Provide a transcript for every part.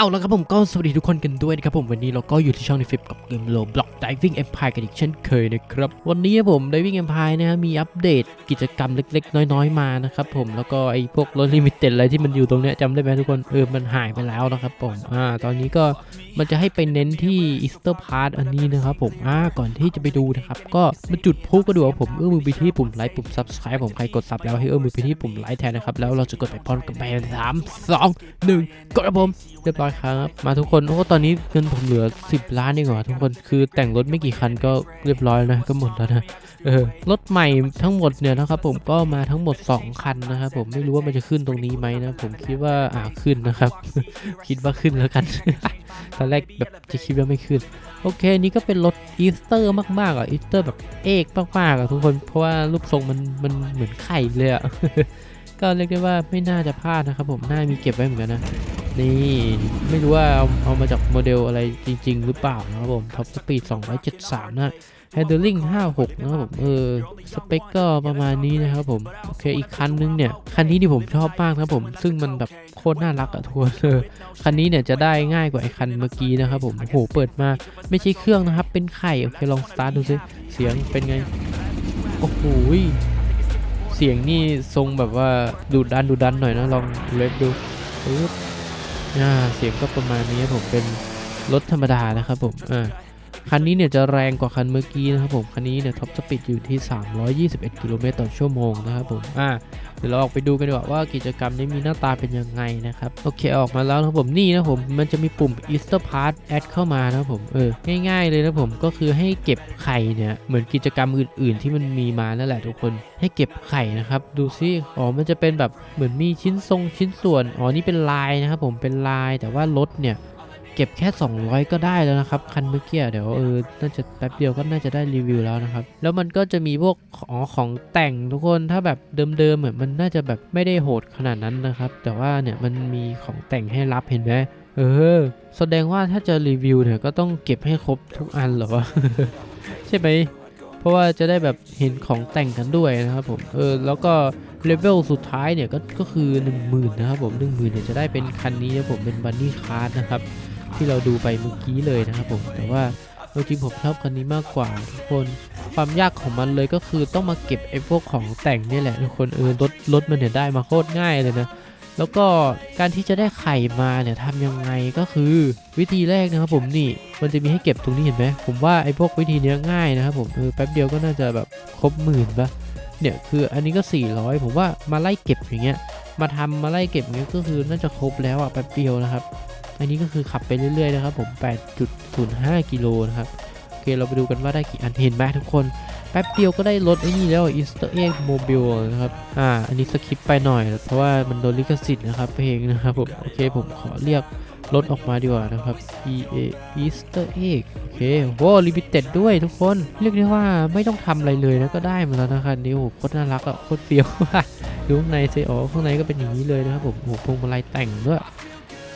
เอาละครับผมก็สวัสดีทุกคนกันด้วยนะครับผมวันนี้เราก็อยู่ที่ช่องในฟิปกับเกมโลบล็อก Diving Empire กันอีกเช่นเคยนะครับ วันนี้ผม Diving Empire นะฮะมีอัปเดตกิจกรรมเล็ก ๆ น้อยๆมานะครับผมแล้วก็ไอ้พวกรถลิมิเต็ดอะไรที่มันอยู่ตรงเนี้ยจำได้ไหมทุกคนเออมันหายไปแล้วนะครับผมอ่าตอนนี้ก็มันจะให้ไปเน้นที่ Easter Pass อันนี้นะครับผมอ่าก่อนที่จะไปดูนะครับก็มาจุดพลุก็ดูว่าผมเอื้อมือไปที่ปุ่มไลค์ปุ่ม Subscribe ผมใครกดซับแล้วให้เอื้อมือไปที่ปุ่มไลค์แทนนะครับแล้วเราจะกดไปพร้อมกันไปสามสองหนึ่งกดครับผมเรียบร้อยครับ มาทุกคนโอ้ตอนนี้เงินผมเหลือ 10 ล้านเองเหรอทุกคนคือแต่งรถไม่กี่คันก็เรียบร้อยนะก็หมดแล้วนะเออรถใหม่ทั้งหมดเนี่ยนะครับผมก็มาทั้งหมด 2 คันนะครับผมไม่รู้ว่ามันจะขึ้นตรงนี้ไหมนะ ผมคิดว่าอ่าขึ้นนะครับ คิดว่าขึ้นแล้วกันตอนแรกแบบจะคิดว่าไม่ขึ้น โอเคนี่ก็เป็นรถอีสเตอร์มากๆอะอีสเตอร์แบบเอกมากๆอะทุกคนเพราะว่ารูปทรงมันมันเหมือนไข่เลยอะก็เรียกได้ว่าไม่น่าจะพลาดนะครับผมน่ามีเก็บไว้เหมือนกันนะ นี่ ไม่รู้ว่าเอาเอามาจากโมเดลอะไรจริง ๆ หรือเปล่านะครับผมท็อปสปีด273 นะ Handling 56 นะครับผมเออสเปคก็ประมาณนี้นะครับผม โอเคอีกคันนึงเนี่ย คันนี้ที่ผมชอบมากนะครับผม ซึ่งมันแบบโคตรน่ารักอะทุกคนเออคันนี้เนี่ยจะได้ง่ายกว่าไอ้คันเมื่อกี้นะครับผม โอ้โห เปิดมาไม่ใช่เครื่องนะครับ เป็นไข่ โอเค ลองสตาร์ทดูซิ เสียงเป็นไง โอ้โหเสียงนี่ทรงแบบว่าดูดันดูดันหน่อยนะ ลองเล็บดูปึ๊บ เสียงก็ประมาณนี้ครับผมเป็นรถธรรมดานะครับผมอ่า คันนี้เนี่ยจะแรงกว่าคันเมื่อกี้นะครับผม คันนี้เนี่ยท็อปสปีดอยู่ที่ 321 กิโลเมตรต่อชั่วโมงนะครับผม อ่า เดี๋ยวเราออกไปดูกันดีกว่าว่ากิจกรรมนี้มีหน้าตาเป็นยังไงนะครับ โอเคออกมาแล้วนะครับผม นี่นะผม มันจะมีปุ่ม Easter Pass Add เข้ามานะครับผม เออ ง่ายๆเลยนะผม ก็คือให้เก็บไข่เนี่ย เหมือนกิจกรรมอื่น ๆ ที่มันมีมานั่นแหละทุกคน ให้เก็บไข่นะครับ ดูซิอ๋อ มันจะเป็นแบบ เหมือนมีชิ้นทรงชิ้นส่วน อ๋อ นี่เป็นลายนะครับผม เป็นลาย แต่ว่ารถเนี่ย เก็บแค่ 200 ก็ได้แล้วนะครับ คันเมื่อกี้เดี๋ยวเออน่าจะแป๊บเดียวก็น่าจะได้รีวิวแล้วนะครับ แล้วมันก็จะมีพวกขอ๋อของแต่งทุกคนถ้าแบบเดิมๆเหมือนมันน่าจะแบบไม่ได้โหดขนาดนั้นนะครับ แต่ว่าเนี่ยมันมีของแต่งให้รับเห็นไหมเออ แสดงว่าถ้าจะรีวิวเนี่ยก็ต้องเก็บให้ครบทุกอันเหรอวะใช่ไหมเพราะว่าจะได้แบบเห็นของแต่งกันด้วยนะครับผม เออ แล้วก็เลเวลสุดท้ายเนี่ยก็ก็คือ 1 0,000 นะครับผม 1 0,000เนี่ยจะได้เป็นคันนี้นะผมเป็นบันนี่คาร์ดนะครับ ที่เราดูไปเมื่อกี้เลยนะครับผม แต่ว่าจริงผมชอบคันนี้มากกว่าทุกคนความยากของมันเลยก็คือต้องมาเก็บไอ้พวกของแต่งนี่แหละทุกคนเออรถรถมันเนี่ยได้มาโคตรง่ายเลยนะแล้วก็การที่จะได้ไข่มาเนี่ยทำยังไงก็คือวิธีแรกนะครับผมนี่มันจะมีให้เก็บตรงนี้เห็นไหมผมว่าไอ้พวกวิธีเนี้ยง่ายนะครับผมเออแป๊บเดียวก็น่าจะแบบครบหมื่นปะเนี่ยคืออันนี้ก็ 400 ผมว่ามาไล่เก็บอย่างเงี้ยมาทำมาไล่เก็บเงี้ยก็คือน่าจะครบแล้วอะแป๊บเดียวนะครับ อันนี้ก็คือขับไปเรื่อยๆนะครับผม 8.05 กิโลนะครับโอเคเราไปดูกันว่าได้กี่อันเห็นไหมทุกคนแป๊บเดียวก็ได้รถไอ้นี่แล้ว Easter egg mobile นะครับ อ่า อันนี้สคิปไปหน่อย เพราะว่ามันโดนลิขสิทธิ์นะครับเพลงนะครับผม โอเคผมขอเรียกรถออกมาดีกว่านะครับ E A Easter egg โอเคโว้ลิมิเต็ดด้วยทุกคน เรียกได้ว่าไม่ต้องทำอะไรเลยนะก็ได้มาแล้วนะครับนี่โอ้โหโคตรน่ารักอะโคตรเฟี้ยวดูข้างในสิอ๋อข้างในก็เป็นอย่างนี้เลยนะครับผมโอ้โหพวงมาลัยแต่งด้วย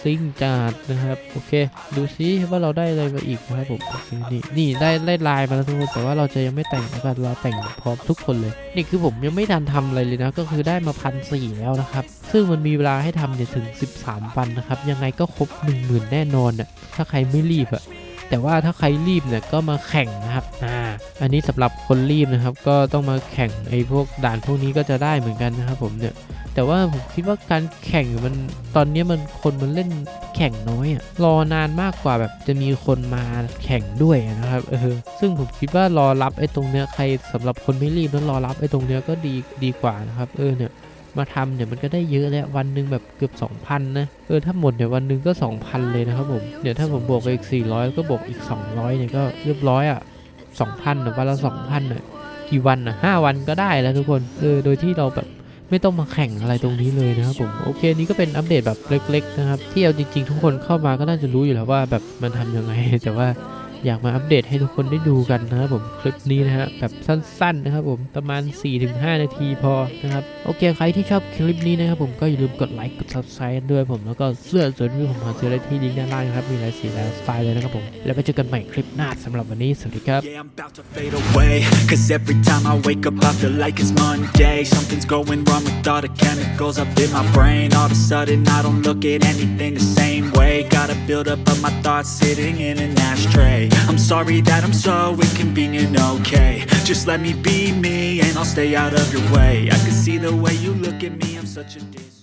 ซิ่งจัดนะครับ โอเค ดูซิว่าเราได้อะไรมาอีกนะครับผมนี่นี่ได้ได้ลายมาแล้วทุกคนแต่ว่าเราจะยังไม่แต่งนะครับเราแต่งพร้อมทุกคนเลย นี่คือผมยังไม่ทันทำอะไรเลยนะ ก็คือได้มาพันสี่แล้วนะครับ ซึ่งมันมีเวลาให้ทำเนี่ยถึง 13 วันนะครับ ยังไงก็ครบ 1 0,000 แน่นอนน่ะถ้าใครไม่รีบอะแต่ว่าถ้าใครรีบเนี่ยก็มาแข่งนะครับ อ่า อันนี้สำหรับคนรีบนะครับ ก็ต้องมาแข่งไอ้พวกด่านพวกนี้ก็จะได้เหมือนกันนะครับผมเนี่ย แต่ว่าผมคิดว่าการแข่งมันตอนนี้มันคนมันเล่นแข่งน้อยอะรอนานมากกว่าแบบจะมีคนมาแข่งด้วยนะครับเออซึ่งผมคิดว่ารอรับไอ้ตรงเนี้ยใครสำหรับคนไม่รีบแล้วรอรับไอ้ตรงเนี้ยก็ดีดีกว่านะครับเออเนี่ยมาทำเนี่ยมันก็ได้เยอะแล้ววันหนึ่งแบบเกือบ 2,000 นะ เออ ถ้าหมดเนี่ยวันหนึ่งก็ 2,000 เลยนะครับผมเดี๋ยวถ้าผมบวกไปอีก 400 ก็บวกอีก 200 เนี่ยก็เรียบร้อยอะ 2,000นะวันละ 2,000น่ะกี่วันอะ5วันก็ได้แล้วทุกคน เออ โดยที่เราแบบ ไม่ต้องมาแข่งอะไรตรงนี้เลยนะครับผมโอเคนี่ก็เป็นอัปเดตแบบเล็ก ๆ นะครับ ที่เอาจริง ๆ ทุกคนเข้ามาก็น่าจะรู้อยู่แล้วว่าแบบมันทำยังไงแต่ว่า อยากมาอัปเดตให้ทุกคนได้ดูกันนะครับผมคลิปนี้นะฮะแบบสั้นๆนะครับผมประมาณ 4-5 นาทีพอนะครับโอเคใครที่ชอบคลิปนี้นะครับผมก็อย่าลืมกดไลค์กดซับสไครต์ด้วยผมแล้วก็เสื้อสวยวิวผมหาซื้อได้ที่ลิงก์ด้านล่างครับมีหลายสีหลายสไตล์เลยนะครับผมแล้วไปเจอกันใหม่คลิปหน้าสำหรับวันนี้สวัสดีครับ Yeah, sitting in an ashtray Sorry that I'm so inconvenient, okay? Just let me be me and I'll stay out of your way. I can see the way you look at me, I'm such a dis.